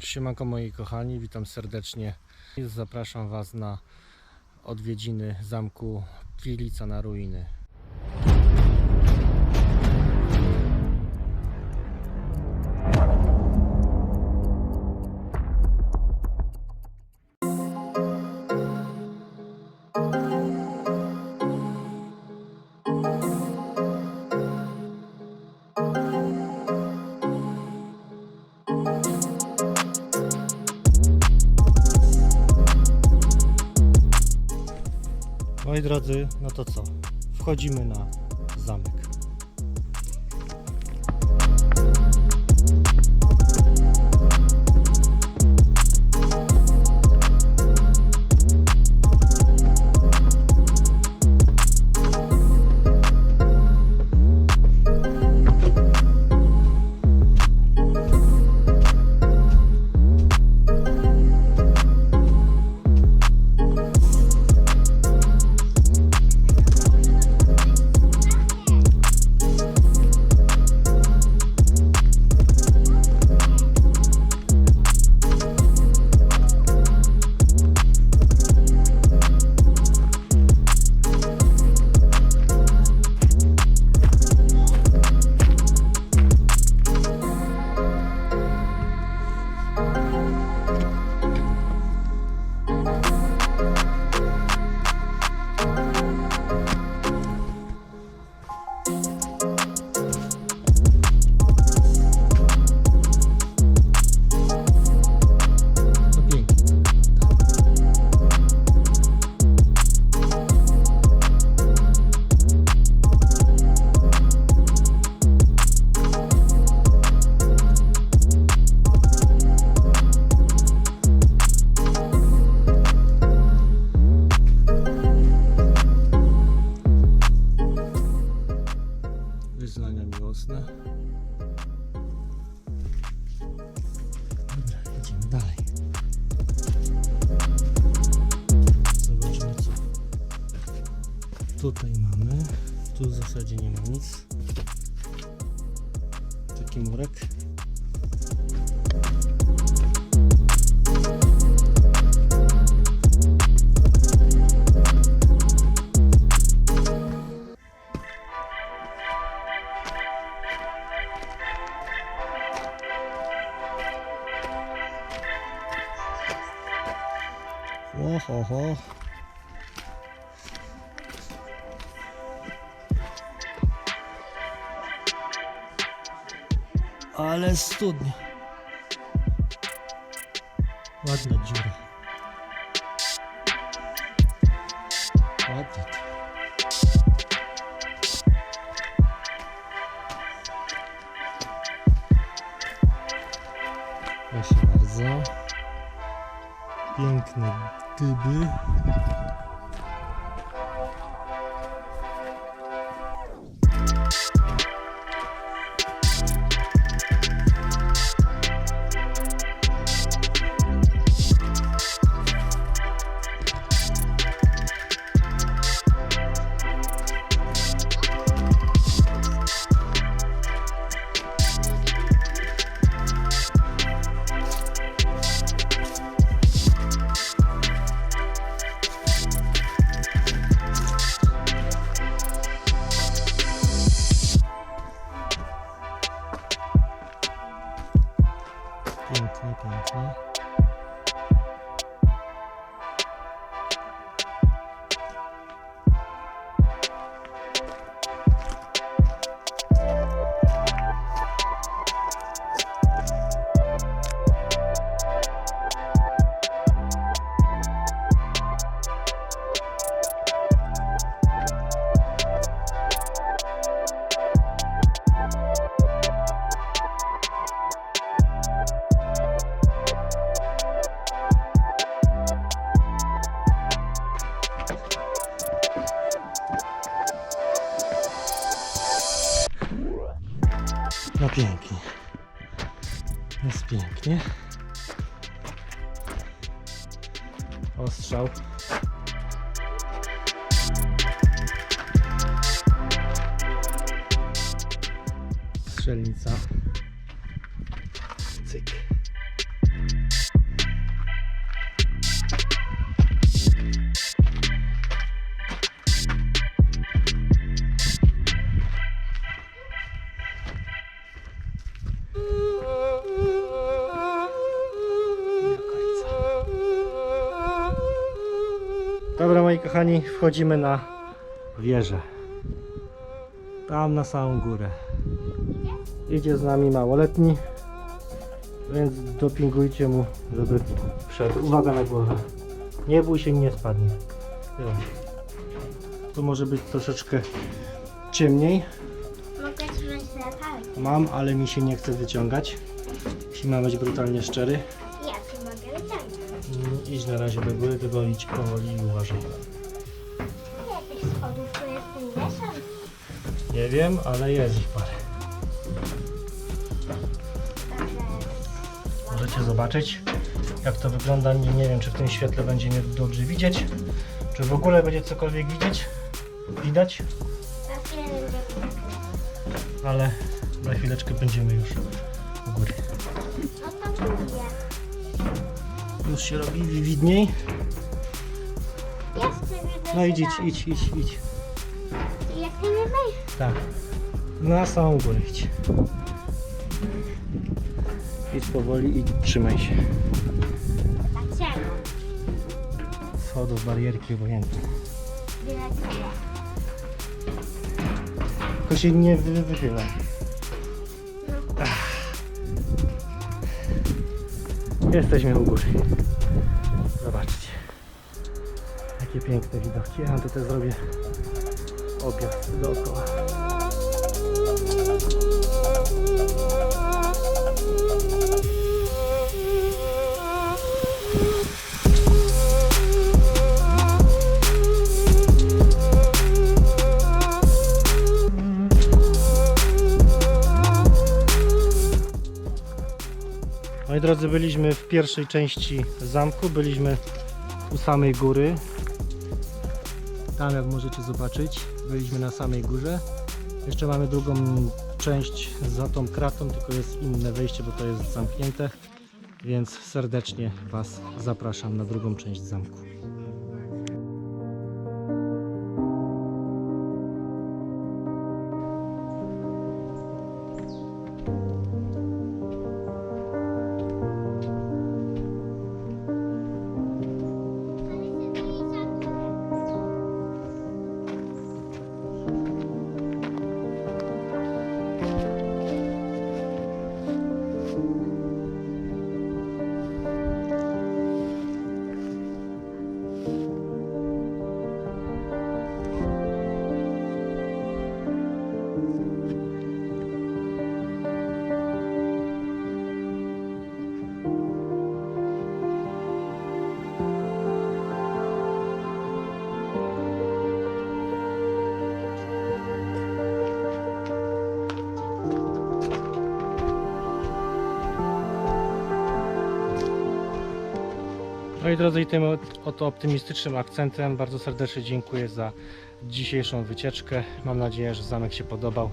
Siemanko moi kochani, witam serdecznie. Zapraszam Was na odwiedziny zamku Pilica na ruiny. Moi drodzy, no to co? Wchodzimy na Zasadzie nie ma nic. Taki murek. Oho, Ale studnia. Ładna dziura. Ładnie. Proszę bardzo. Piękne dyby. No pięknie. Jest pięknie. Ostrzał. Strzelnica. Cyk. Moi kochani, wchodzimy na wieżę. Tam na samą górę. Idzie z nami małoletni, więc dopingujcie mu, żeby wszedł. Uwaga na głowę. Nie bój się, nie spadnie. Tu może być troszeczkę ciemniej. Mogę trzymać palce. Mam, ale mi się nie chce wyciągać. Jeśli mam być brutalnie szczery. Idź na razie do góry, tylko idź powoli i uważaj. Schodów tu jest 50? Nie wiem, ale jest ich parę. Możecie zobaczyć jak to wygląda. Nie, nie wiem czy w tym świetle będzie mnie dobrze widzieć. Czy w ogóle będzie cokolwiek widzieć? Widać? chwilę będzie piękne. Ale za chwileczkę będziemy już u góry. No to. Już się robi widniej. No idź, idź, idź, idź, idź. Jak nie wejść? Tak. Na samą górę idź. Idź powoli i trzymaj się. Ciemno. Schodów, barierki obojętne. Wyleciało. Tylko się nie wy- wychylaj. Jesteśmy u góry. Zobaczcie. Jakie piękne widoki. Ja tutaj zrobię objazd dookoła. Moi drodzy, byliśmy w pierwszej części zamku, byliśmy u samej góry. Tam jak możecie zobaczyć, byliśmy na samej górze. Jeszcze mamy drugą część za tą kratą, tylko jest inne wejście, bo to jest zamknięte. Więc serdecznie Was zapraszam na drugą część zamku. No i drodzy, i tym oto optymistycznym akcentem bardzo serdecznie dziękuję za dzisiejszą wycieczkę. Mam nadzieję, że zamek się podobał.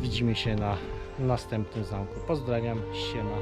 Widzimy się na następnym zamku. Pozdrawiam, siema.